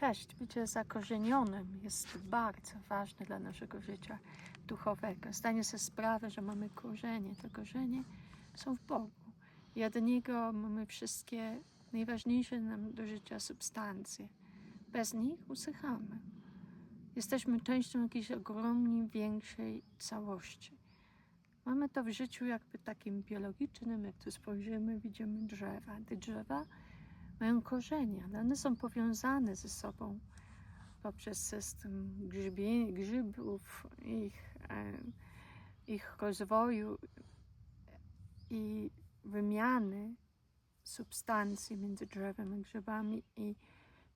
Cześć, bycie zakorzenionym jest bardzo ważne dla naszego życia duchowego. Zdanie sobie sprawę, że mamy korzenie. Te korzenie są w Bogu. I od Niego mamy wszystkie najważniejsze nam do życia substancje. Bez nich usychamy. Jesteśmy częścią jakiejś ogromnie większej całości. Mamy to w życiu jakby takim biologicznym, jak tu spojrzymy, widzimy drzewa. Te drzewa mają korzenie, ale one są powiązane ze sobą poprzez system grzybów, ich, ich rozwoju i wymiany substancji między drzewem a grzybami i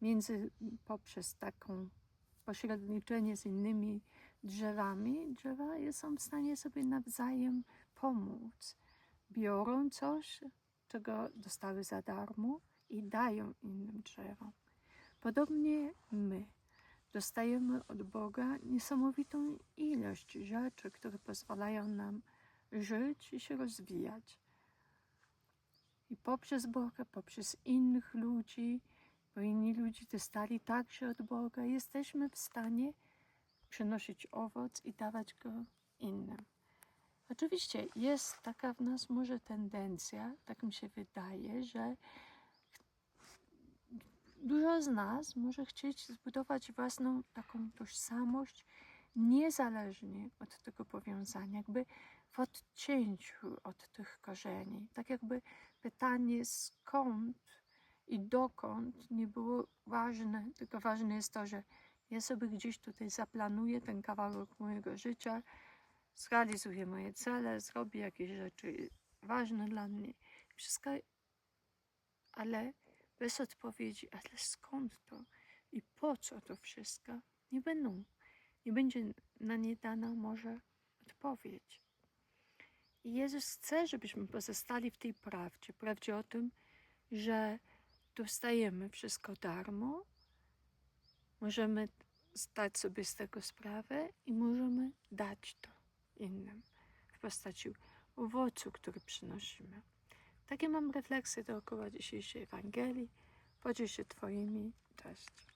między poprzez taką pośredniczenie z innymi drzewami, drzewa są w stanie sobie nawzajem pomóc. Biorą coś, czego dostały za darmo i dają innym drzewom. Podobnie my dostajemy od Boga niesamowitą ilość rzeczy, które pozwalają nam żyć i się rozwijać. I poprzez Boga, poprzez innych ludzi, bo inni ludzie dostali także od Boga, jesteśmy w stanie przynosić owoc i dawać go innym. Oczywiście jest taka w nas może tendencja, tak mi się wydaje, że dużo z nas może chcieć zbudować własną taką tożsamość niezależnie od tego powiązania, jakby w odcięciu od tych korzeni. Tak jakby pytanie skąd i dokąd nie było ważne, tylko ważne jest to, że ja sobie gdzieś tutaj zaplanuję ten kawałek mojego życia, zrealizuję moje cele, zrobię jakieś rzeczy ważne dla mnie. Wszystko, ale bez odpowiedzi, ale skąd to i po co to wszystko, nie będą, nie będzie na nie dana może odpowiedź. I Jezus chce, żebyśmy pozostali w tej prawdzie, prawdzie o tym, że dostajemy wszystko darmo, możemy zdać sobie z tego sprawę i możemy dać to innym w postaci owocu, który przynosimy. Takie mam refleksje dookoła dzisiejszej Ewangelii. Podziel się Twoimi. Cześć.